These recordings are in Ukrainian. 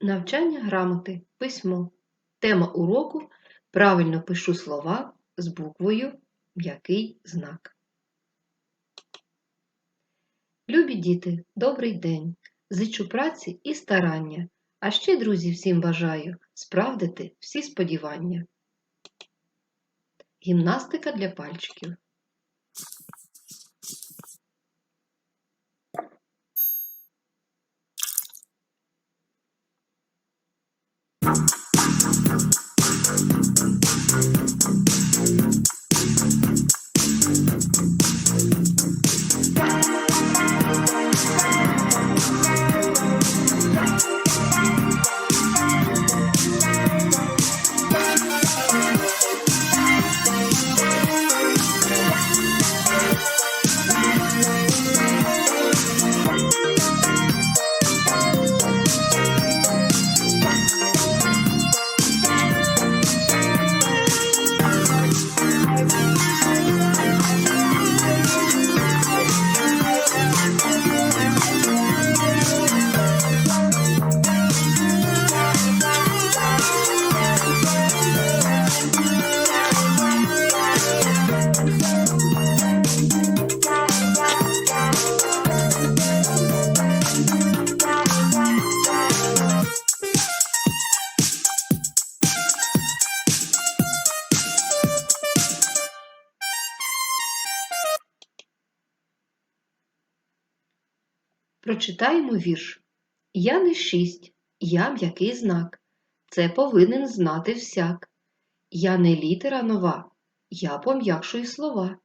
Навчання грамоти. Письмо. Тема уроку Правильно пишу слова з буквою М'який знак. Любі діти, добрий день! Зичу праці і старання, а ще, друзі, всім бажаю справдити всі сподівання. Гімнастика для пальчиків. Прочитаємо вірш. Я не шість, я м'який знак. Це повинен знати всяк. Я не літера нова, я пом'якшую слова.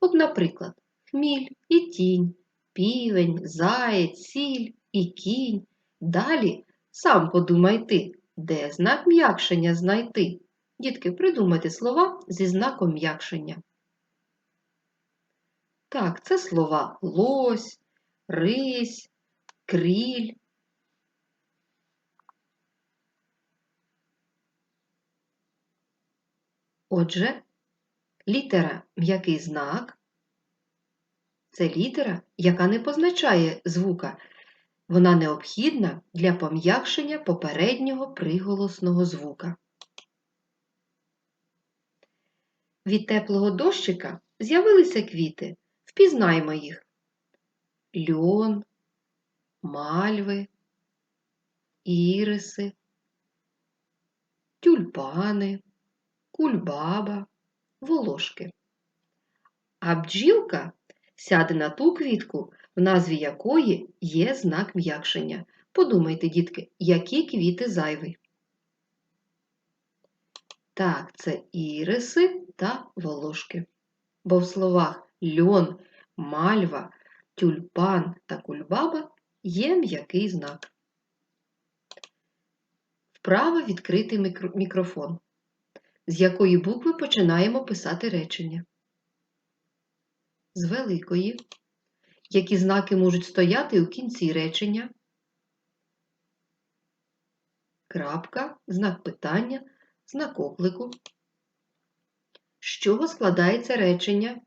От, наприклад, хміль і тінь, півень, заєць, сіль і кінь. Далі сам подумай ти, де знак м'якшення знайти. Дітки, придумайте слова зі знаком м'якшення. Так, це слова лось, рись, кріль. Отже, літера м'який знак це літера, яка не позначає звука. Вона необхідна для пом'якшення попереднього приголосного звука. Від теплого дощика з'явилися квіти. Впізнаймо їх. Льон, мальви, іриси, тюльпани, кульбаба, волошки. А бджілка сяде на ту квітку, в назві якої є знак м'якшення. Подумайте, дітки, які квіти зайві. Так, це іриси та волошки. Бо в словах льон, мальва, тюльпан та кульбаба є м'який знак. Вправо відкритий мікрофон. З якої букви починаємо писати речення? З великої. Які знаки можуть стояти у кінці речення? Крапка, знак питання, знак оклику. З чого складається речення?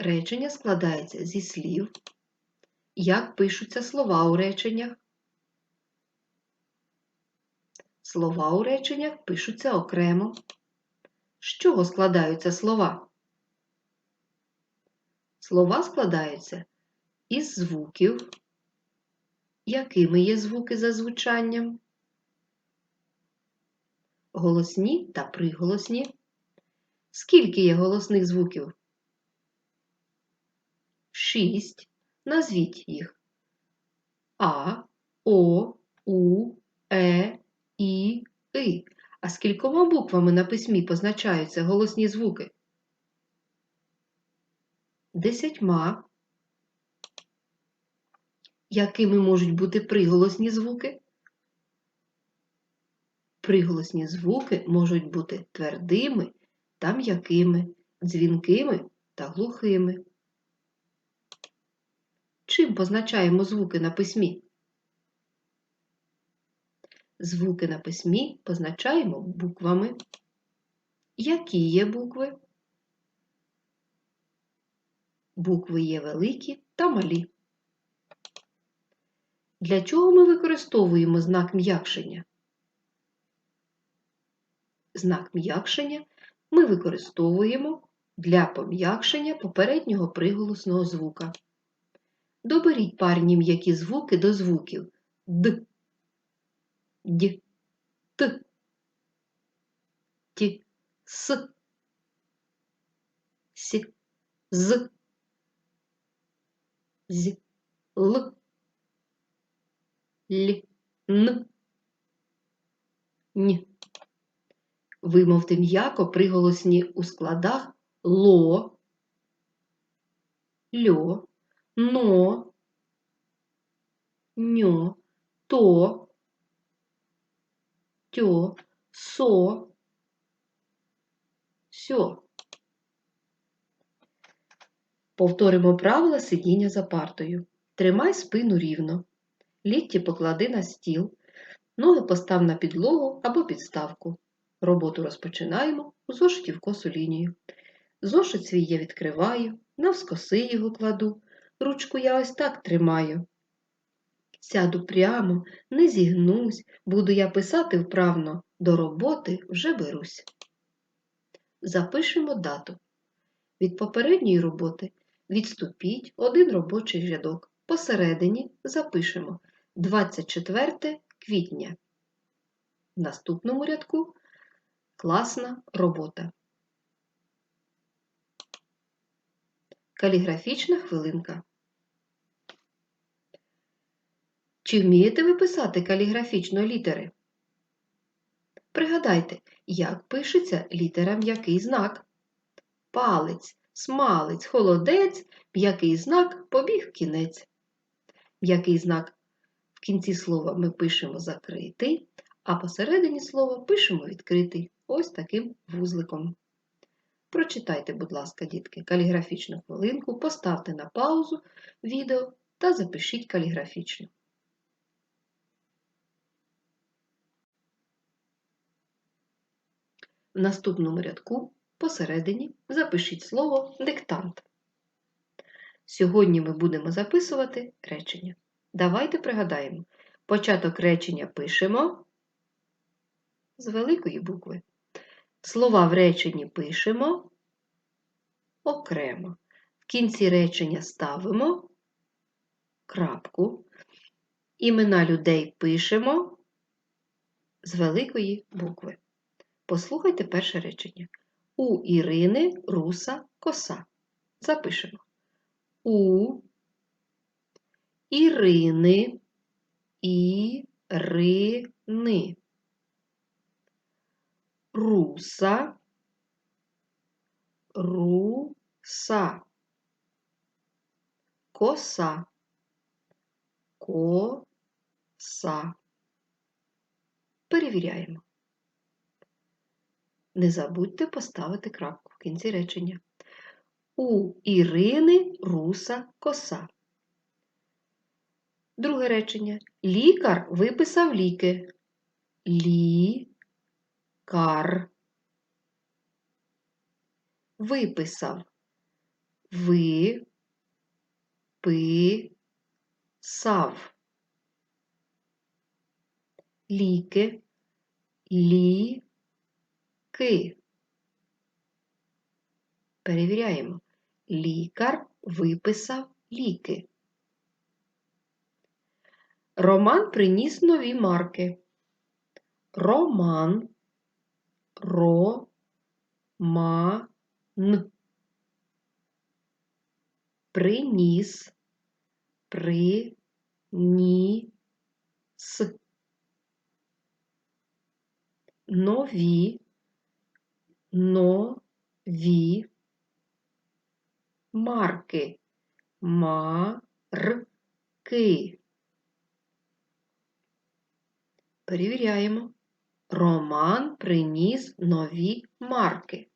Речення складається зі слів. Як пишуться слова у реченнях? Слова у реченнях пишуться окремо. З чого складаються слова? Слова складаються із звуків. Якими є звуки за звучанням? Голосні та приголосні. Скільки є голосних звуків? Шість. Назвіть їх. А, О, У, Е, І, И. А скількома буквами на письмі позначаються голосні звуки? Десятьма. Якими можуть бути приголосні звуки? Приголосні звуки можуть бути твердими та м'якими, дзвінкими та глухими. Чим позначаємо звуки на письмі? Звуки на письмі позначаємо буквами. Які є букви? Букви є великі та малі. Для чого ми використовуємо знак м'якшення? Знак м'якшення ми використовуємо для пом'якшення попереднього приголосного звука. Доберіть парні м'які звуки до звуків. Д, Д, Т, Т, С, С, З, З, Л, Л, Н, Н. Вимовте м'яко приголосні у складах ло, льо, но, ньо, то, тьо, со, сьо. Повторимо правила сидіння за партою. Тримай спину рівно. Лікті поклади на стіл. Ноги постав на підлогу або підставку. Роботу розпочинаємо у зошиті в косу лінію. Зошит свій я відкриваю, навскоси його кладу, ручку я ось так тримаю. Сяду прямо, не зігнусь, буду я писати вправно, до роботи вже берусь. Запишемо дату. Від попередньої роботи відступіть один робочий рядок. Посередині запишемо 24 квітня. В наступному рядку класна робота. Каліграфічна хвилинка. Чи вмієте ви писати каліграфічно літери? Пригадайте, як пишеться літера м'який знак. Палець, смалець, холодець, м'який знак побіг кінець. М'який знак в кінці слова ми пишемо закритий, а посередині слова пишемо відкритий. Ось таким вузликом. Прочитайте, будь ласка, дітки, каліграфічну хвилинку, поставте на паузу відео та запишіть каліграфічно. В наступному рядку посередині запишіть слово диктант. Сьогодні ми будемо записувати речення. Давайте пригадаємо, початок речення пишемо з великої букви. Слова в реченні пишемо окремо. В кінці речення ставимо крапку. Імена людей пишемо з великої букви. Послухайте перше речення. У Ірини руса коса. Запишемо. У Ірини Ірини. Руса, руса, коса, коса. Перевіряємо. Не забудьте поставити крапку в кінці речення. У Ірини руса коса. Друге речення. Лікар виписав ліки. Лікар. Виписав. Ви. Пи. Ліки. Лі. Ки. Перевіряємо. Лікар виписав ліки. Роман приніс нові марки. Роман. Ро. Ма. Н. Приніс. При. Ні. С. Нові. Нові. Марки. Марки. Перевіряємо. Роман приніс нові марки.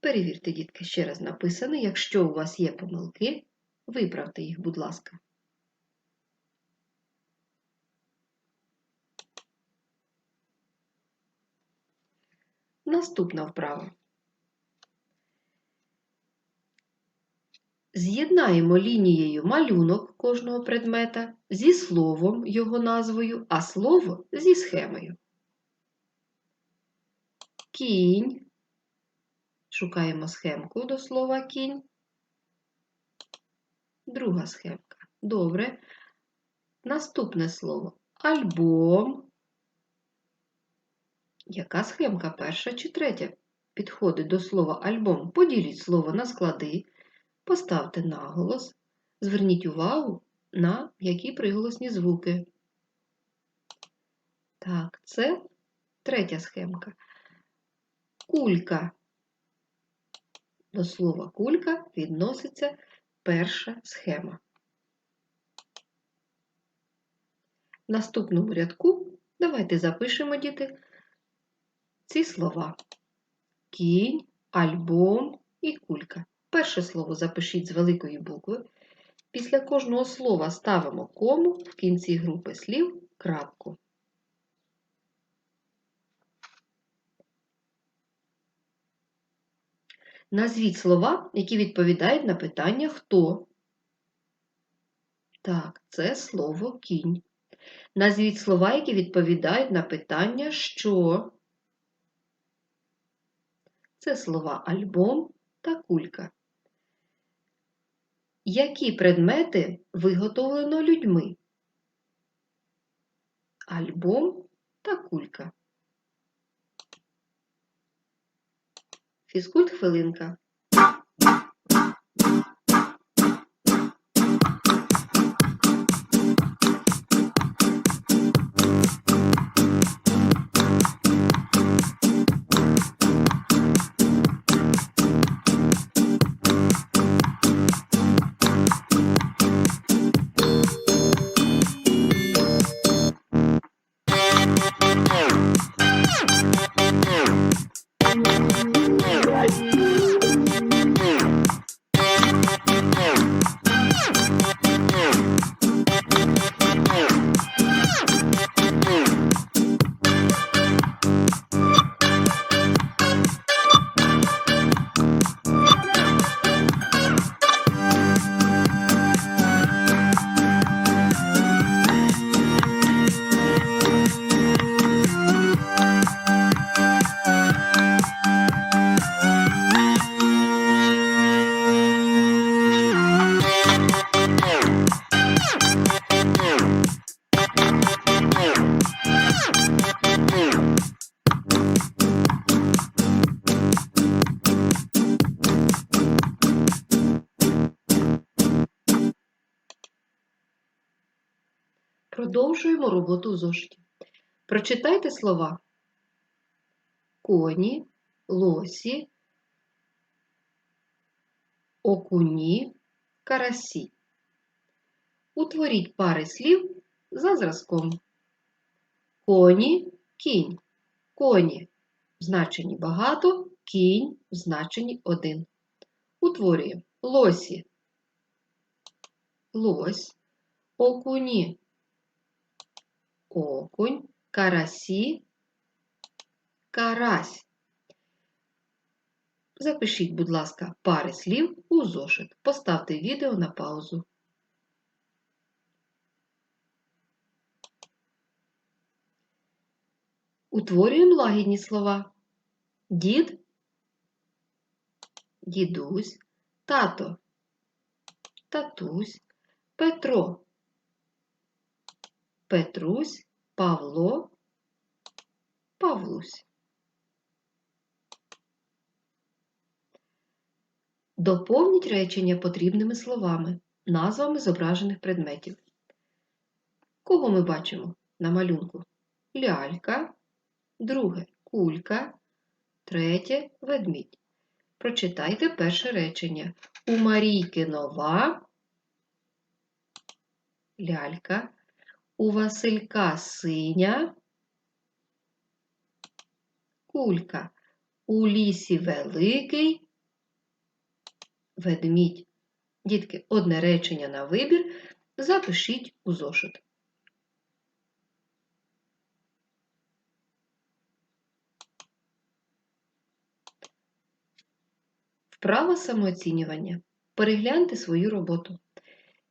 Перевірте, дітки, ще раз написано. Якщо у вас є помилки, виправте їх, будь ласка. Наступна вправа. З'єднаємо лінією малюнок кожного предмета зі словом його назвою, а слово зі схемою. Кінь. Шукаємо схемку до слова кінь. Друга схемка. Добре. Наступне слово альбом. Яка схемка перша чи третя? Підходить до слова альбом. Поділіть слово на склади, поставте наголос, зверніть увагу на які приголосні звуки. Так, це третя схемка. Кулька. До слова кулька відноситься перша схема. В наступному рядку давайте запишемо, діти, ці слова. Кінь, альбом і кулька. Перше слово запишіть з великої букви. Після кожного слова ставимо кому в кінці групи слів крапку. Назвіть слова, які відповідають на питання хто. Так, це слово кінь. Назвіть слова, які відповідають на питання що. Це слова альбом та кулька. Які предмети виготовлено людьми? Альбом та кулька. Фізкульт хвилинка. Продовжуємо роботу в. Прочитайте слова коні, лосі, окуні, карасі. Утворіть пари слів за зразком. Коні, кінь. Коні в значенні багато, кінь в значенні один. Утворюємо лосі, лось, окуні, окунь, карасі, карась. Запишіть, будь ласка, пари слів у зошит. Поставте відео на паузу. Утворюємо лагідні слова. Дід, дідусь, тато, татусь, Петро, Петрусь, Павло, Павлусь. Доповніть речення потрібними словами, назвами зображених предметів. Кого ми бачимо на малюнку? Лялька, друге кулька, третє ведмідь. Прочитайте перше речення. У Марійки нова лялька, у Василька синя кулька, у лісі великий ведмідь. Дітки, одне речення на вибір запишіть у зошит. Вправа самооцінювання. Перегляньте свою роботу.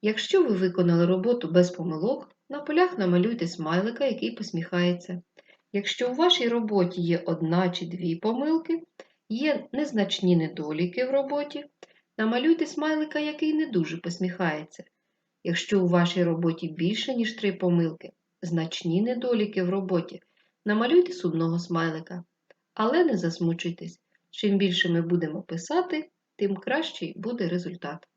Якщо ви виконали роботу без помилок, на полях намалюйте смайлика, який посміхається. Якщо у вашій роботі є одна чи дві помилки, є незначні недоліки в роботі, намалюйте смайлика, який не дуже посміхається. Якщо у вашій роботі більше, ніж три помилки, значні недоліки в роботі, намалюйте сумного смайлика. Але не засмучуйтесь. Чим більше ми будемо писати, тим кращий буде результат.